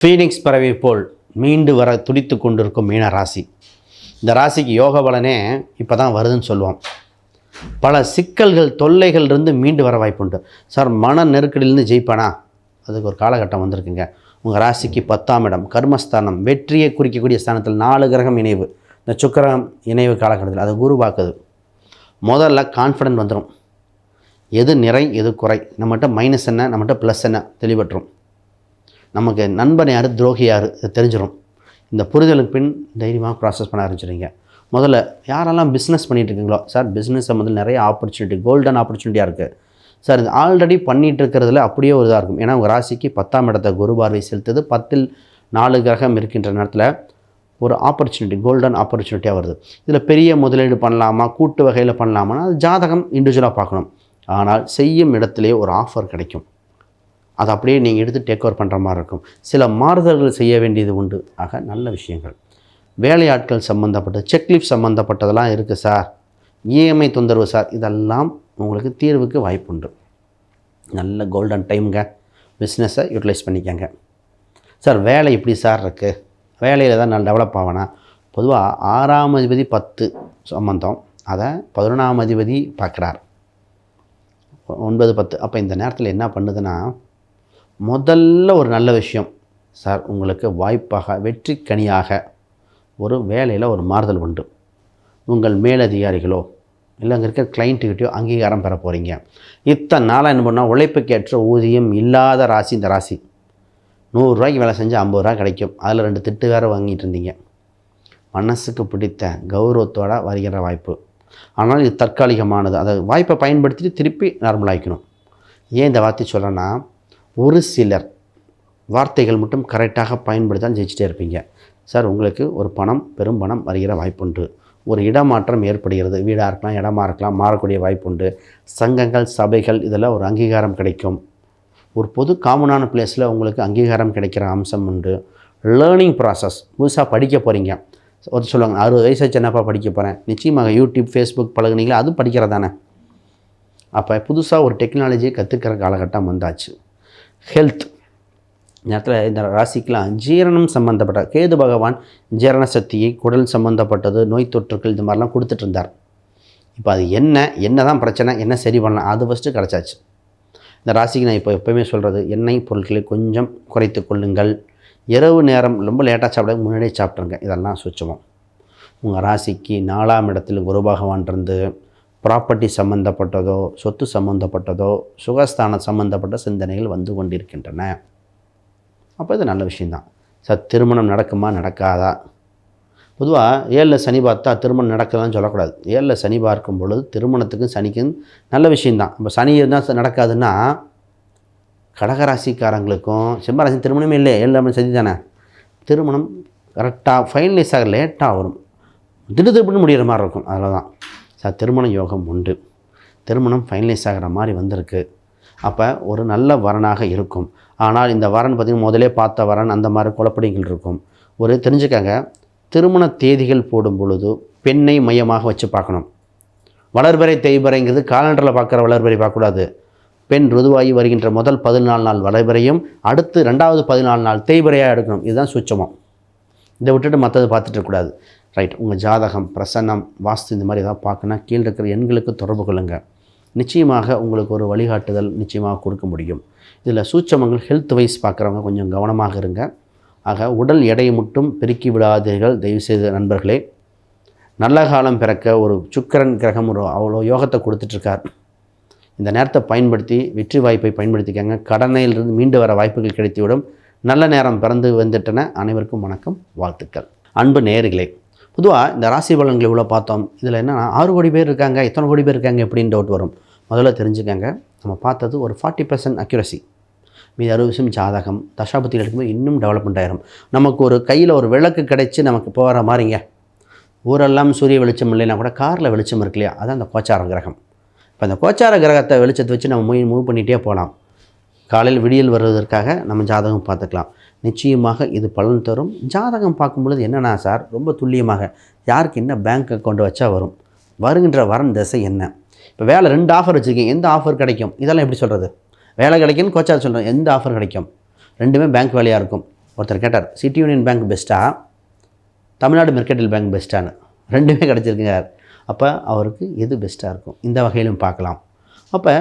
Phoenix பறவை போல் மீண்டு வர துடித்து கொண்டிருக்கும் மீன ராசி. இந்த ராசிக்கு யோக பலனே இப்போ தான் வருதுன்னு சொல்லுவோம். பல சிக்கல்கள் தொல்லைகள் இருந்து மீண்டு வர வாய்ப்புண்டு. சார் மன நெருக்கடியிலேருந்து ஜெயிப்பானா? அதுக்கு ஒரு காலகட்டம் வந்திருக்குங்க. உங்கள் ராசிக்கு பத்தாம் இடம் கர்மஸ்தானம் வெற்றியை குறிக்கக்கூடிய ஸ்தானத்தில் நாலு கிரகம் இணைவு. இந்த சுக்கிரகம் இணைவு காலகட்டத்தில் அது குருவாக்குது முதல்ல கான்ஃபிடென்ட் வந்துடும் எது நிறை எது குறை? நம்மகிட்ட மைனஸ் என்ன நம்மகிட்ட ப்ளஸ் என்ன தெளிவற்றும் நமக்கு நண்பன் யார்? துரோகி யார்? தெரிஞ்சிடும் இந்த புரிதலுக்கு பின் தைரியமாக ப்ராசஸ் பண்ண ஆரம்பிச்சிடுங்க முதல்ல யாரெல்லாம் பிஸ்னஸ் பண்ணிகிட்டு இருக்கீங்களோ சார் பிஸ்னஸ் முதல்ல நிறைய ஆப்பர்ச்சுனிட்டி கோல்டன் ஆப்பர்ச்சுனிட்டியாக இருக்குது சார் இது ஆல்ரெடி பண்ணிகிட்டு இருக்கிறதுல அப்படியே ஒரு இதாக இருக்கும். ஏன்னா உங்கள் ராசிக்கு பத்தாம் இடத்த குரு பார்வை செலுத்துது. பத்தில் நாலு கிரகம் இருக்கின்ற நேரத்தில் ஒரு ஆப்பர்ச்சுனிட்டி கோல்டன் ஆப்பர்ச்சுனிட்டியாக வருது. இதில் பெரிய முதலீடு பண்ணலாமா? கூட்டு வகையில் பண்ணலாமான்னா அது ஜாதகம் இண்டிவிஜுவலாக பார்க்கணும். ஆனால் செய்யும் இடத்துலேயே ஒரு ஆஃபர் கிடைக்கும். அதை அப்படியே நீங்கள் எடுத்து டேக் ஓவர் பண்ணுற மாதிரி இருக்கும். சில மாறுதல்கள் செய்ய வேண்டியது உண்டு. ஆக நல்ல விஷயங்கள். வேலையாட்கள் சம்மந்தப்பட்ட செக்லிஃப்ட் சம்மந்தப்பட்டதெல்லாம் இருக்குது சார். இஎம்ஐ தொந்தரவு சார். இதெல்லாம் உங்களுக்கு தீர்வுக்கு வாய்ப்புண்டு. நல்ல கோல்டன் டைமுங்க பிஸ்னஸை யூட்டிலைஸ் பண்ணிக்கங்க. சார் வேலை எப்படி சார் இருக்குது வேலையில் தான் நான் டெவலப் ஆவேனா? பொதுவாக ஆறாம் அதிபதி பத்து சம்மந்தம் அதை பதினொன்றாம் அதிபதி பார்க்குறார். ஒன்பது பத்து. அப்போ இந்த நேரத்தில் என்ன பண்ணுதுன்னா முதல்ல ஒரு நல்ல விஷயம். சார் உங்களுக்கு வாய்ப்பாக வெற்றி கனியாக ஒரு வேலையில் ஒரு மாறுதல் உண்டு. உங்கள் மேலதிகாரிகளோ இல்லை அங்கே இருக்கிற கிளைண்ட்டுக்கிட்டயோ அங்கீகாரம் பெற போகிறீங்க இத்தனை நாளாக என்ன பண்ணால் உழைப்புக்கேற்ற ஊதியம் இல்லாத ராசி இந்த ராசி. நூறுரூவாய்க்கு வேலை செஞ்சு ஐம்பது ரூபா கிடைக்கும். அதில் ரெண்டு திட்டு வேறு வாங்கிட்டு இருந்தீங்க. மனசுக்கு பிடித்த கௌரவத்தோட வருகிற வாய்ப்பு. ஆனால் இது தற்காலிகமானது. அதை வாய்ப்பை பயன்படுத்திட்டு திருப்பி நார்மலாகிக்கணும் ஏன் இந்த வார்த்தை சொல்கிறேன்னா ஒரு சிலர் வார்த்தைகள் மட்டும் கரெக்டாக பயன்படுத்தால் ஜெயிச்சிட்டே இருப்பீங்க. சார் உங்களுக்கு ஒரு பணம் பெரும் பணம் வருகிற வாய்ப்புண்டு. ஒரு இடமாற்றம் ஏற்படுகிறது. வீடாக இருக்கலாம் இடமா இருக்கலாம் மாறக்கூடிய வாய்ப்புண்டு. சங்கங்கள் சபைகள் இதெல்லாம் ஒரு அங்கீகாரம் கிடைக்கும். ஒரு பொது காமனான பிளேஸில் உங்களுக்கு அங்கீகாரம் கிடைக்கிற அம்சம் உண்டு. லேர்னிங் ப்ராசஸ் புதுசாக படிக்க போகிறீங்க ஒருத்தர் சொல்லுவாங்க அறுபது வயசு சின்னப்பா என்னப்பா படிக்க போகிறேன் நிச்சயமாக யூடியூப் ஃபேஸ்புக் பழகுனீங்களா? அது படிக்கிறதானே? அப்போ புதுசாக ஒரு டெக்னாலஜியை கற்றுக்கிற காலகட்டம் வந்தாச்சு. ஹெல்த். நேரத்தில் இந்த ராசிக்கெலாம் ஜீரணம் சம்மந்தப்பட்ட கேது பகவான் ஜீரண சக்தியை குடல் சம்மந்தப்பட்டது நோய் தொற்றுக்கள் இது மாதிரிலாம் கொடுத்துட்டு இருந்தார் இப்போ அது என்ன என்ன தான் பிரச்சனை என்ன சரி பண்ணலாம் அது ஃபஸ்ட்டு கிடச்சாச்சு. இந்த ராசிக்கு நான் இப்போ எப்போவுமே சொல்கிறது எண்ணெய் பொருட்களை கொஞ்சம் குறைத்து கொள்ளுங்கள். இரவு நேரம் ரொம்ப லேட்டாக சாப்பிட முன்னாடியே சாப்பிட்ருங்க இதெல்லாம் சுச்சமம். உங்கள் ராசிக்கு நாலாம் இடத்தில் குரு பகவான் இருந்து ப்ராப்பர்ட்டி சம்மந்தப்பட்டதோ சொத்து சம்மந்தப்பட்டதோ சுகஸ்தானம் சம்மந்தப்பட்ட சிந்தனைகள் வந்து கொண்டிருக்கின்றன. அப்போ இது நல்ல விஷயந்தான் சார் திருமணம் நடக்குமா நடக்காதா? பொதுவாக ஏழில் சனி பார்த்தா திருமணம் நடக்கலாம்னு சொல்லக்கூடாது. ஏழில் சனி பார்க்கும் பொழுது திருமணத்துக்கும் சனிக்கும் நல்ல விஷயந்தான் இப்போ சனி இருந்தால் நடக்காதுன்னா கடகராசிக்காரங்களுக்கும் சிம்மராசி திருமணமே இல்லை ஏழு சதி தானே? திருமணம் கரெக்டாக ஃபைனலைஸ் ஆக லேட்டாக வரும். திடு முடிகிற மாதிரி இருக்கும். அதில் தான் சார் திருமண யோகம் உண்டு. திருமணம் ஃபைனலைஸ் ஆகிற மாதிரி வந்திருக்கு. அப்போ ஒரு நல்ல வரனாக இருக்கும். ஆனால் இந்த வரன் பார்த்திங்கன்னா முதலே பார்த்த வரன் அந்த மாதிரி குழப்படிகள் இருக்கும். ஒரு தெரிஞ்சுக்கங்க திருமண தேதிகள் போடும் பொழுது பெண்ணை மையமாக வச்சு பார்க்கணும். வளர்பறை தேய்பறைங்கிறது காலண்டரில் பார்க்குற வளர்பறை பார்க்கக்கூடாது. பெண் ருதுவாகி வருகின்ற முதல் பதினாலு நாள் வளர்பறையும் அடுத்து ரெண்டாவது பதினாலு நாள் தேய்பறையாக எடுக்கணும். இதுதான் சுச்சமம் இதை விட்டுட்டு மற்றது பார்த்துட்டு இருக்கக்கூடாது. ரைட் உங்கள் ஜாதகம் பிரசன்னம் வாஸ்து இந்த மாதிரி ஏதாவது பார்க்கணும் கீழே இருக்கிற எண்களுக்கு தொடர்பு கொள்ளுங்கள் நிச்சயமாக உங்களுக்கு ஒரு வழிகாட்டுதல் நிச்சயமாக கொடுக்க முடியும். இதில் சூட்சமங்கள் ஹெல்த் வைஸ் பார்க்குறவங்க கொஞ்சம் கவனமாக இருங்க. ஆக உடல் எடையை மட்டும் பெருக்கி விடாதீர்கள். தயவுசெய்து நண்பர்களே நல்ல காலம் பிறக்க ஒரு சுக்கிரன் கிரகம் ஒரு அவ்வளோ யோகத்தை கொடுத்துட்ருக்கார். இந்த நேரத்தை பயன்படுத்தி வெற்றி வாய்ப்பை பயன்படுத்திக்கங்க. கடனையிலிருந்து மீண்டு வர வாய்ப்புகள் கிடைத்துவிடும். நல்ல நேரம் பிறந்து வந்துட்டன. அனைவருக்கும் வணக்கம் வாழ்த்துக்கள். அன்பு நேர்களே பொதுவாக இந்த ராசி பலன்கள் இவ்வளோ பார்த்தோம். இதில் என்னென்னா ஆறு கோடி பேர் இருக்காங்க எத்தனை கோடி பேர் இருக்காங்க எப்படின்னு டவுட் வரும். முதல்ல தெரிஞ்சுக்கங்க நம்ம பார்த்தது ஒரு ஃபார்ட்டி பர்சன்ட் அக்யூரசி மீது அறுபது விஷயம் ஜாதகம் தசாபத்திகள் எடுக்கும்போது இன்னும் டெவலப்மெண்ட் ஆயிரும். நமக்கு ஒரு கையில் ஒரு விளக்கு கிடைச்சி நமக்கு போகிற மாதிரிங்க. ஊரெல்லாம் சூரிய வெளிச்சம் இல்லைன்னா கூட காரில் வெளிச்சம் இருக்கு இல்லையா? அதான் அந்த கோச்சார கிரகம். இப்போ அந்த கோச்சார கிரகத்தை வெளிச்சத்தை வச்சு நம்ம மூவ் மூவ் பண்ணிகிட்டே போகலாம். காலையில் விடியல் வருவதற்காக நம்ம ஜாதகம் பார்த்துக்கலாம். நிச்சயமாக இது பலன் தரும். ஜாதகம் பார்க்கும் பொழுது என்னென்னா சார் ரொம்ப துல்லியமாக யாருக்கு என்ன பேங்க் அக்கௌண்ட் வச்சா வரும்? வருகின்ற வரன் திசை என்ன? இப்போ வேலை ரெண்டு ஆஃபர் வச்சுருக்கீங்க எந்த ஆஃபர் கிடைக்கும்? இதெல்லாம் எப்படி சொல்கிறது வேலை கிடைக்கும்னு கோச்சார் சொல்கிறேன் எந்த ஆஃபர் கிடைக்கும்? ரெண்டுமே பேங்க் வேலையாக இருக்கும். ஒருத்தர் கேட்டார் சிட்டி யூனியன் பேங்க் பெஸ்ட்டாக தமிழ்நாடு மெர்கடைல் பேங்க் பெஸ்ட்டானு ரெண்டுமே கிடச்சிருக்குங்க அப்போ அவருக்கு எது பெஸ்ட்டாக இருக்கும்? இந்த வகையிலும் பார்க்கலாம். அப்போ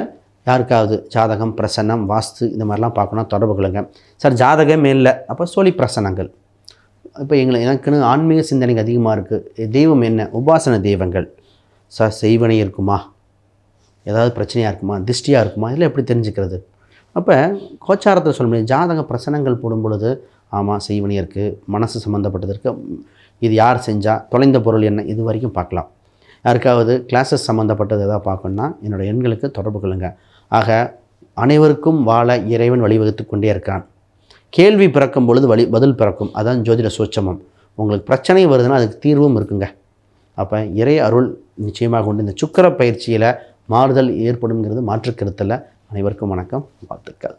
யாருக்காவது ஜாதகம் பிரசன்னம் வாஸ்து இந்த மாதிரிலாம் பார்க்கணும் தொடர்பு கொள்ளுங்க. சார் ஜாதகமே இல்லை அப்போ சோழி பிரசனங்கள். இப்போ எங்களை எனக்குன்னு ஆன்மீக சிந்தனைக்கு அதிகமாக இருக்குது தெய்வம் என்ன? உபாசன தெய்வங்கள். சார் செய்வனை இருக்குமா? ஏதாவது பிரச்சனையாக இருக்குமா? திஷ்டியாக இருக்குமா? இதெல்லாம் எப்படி தெரிஞ்சுக்கிறது? அப்போ கோச்சாரத்தில் சொல்ல முடியும் ஜாதக பிரசனங்கள் போடும் பொழுது ஆமாம் செய்வனி இருக்குது மனசு சம்மந்தப்பட்டது இருக்குது இது யார் செஞ்சால் தொலைந்த பொருள் என்ன? இது வரைக்கும் பார்க்கலாம். யாருக்காவது கிளாஸஸ் சம்மந்தப்பட்டது எதாவது பார்க்கணுன்னா என்னோட எண்களுக்கு தொடர்பு கொள்ளுங்கள் ஆக அனைவருக்கும் வாழ இறைவன் வழிவகுத்து கொண்டே இருக்கான். கேள்வி பிறக்கும் பொழுது வழி பதில் பிறக்கும். அதான் ஜோதிட சூட்சமம். உங்களுக்கு பிரச்சனை வருதுன்னா அதுக்கு தீர்வும் இருக்குங்க. அப்போ இறை அருள் நிச்சயமாக உண்டு. இந்த சுக்கர பயிற்சியில் மாறுதல் ஏற்படுங்கிறது மாற்றுக்கருத்தில் அனைவருக்கும் வணக்கம். வாழ்த்துக்கள்.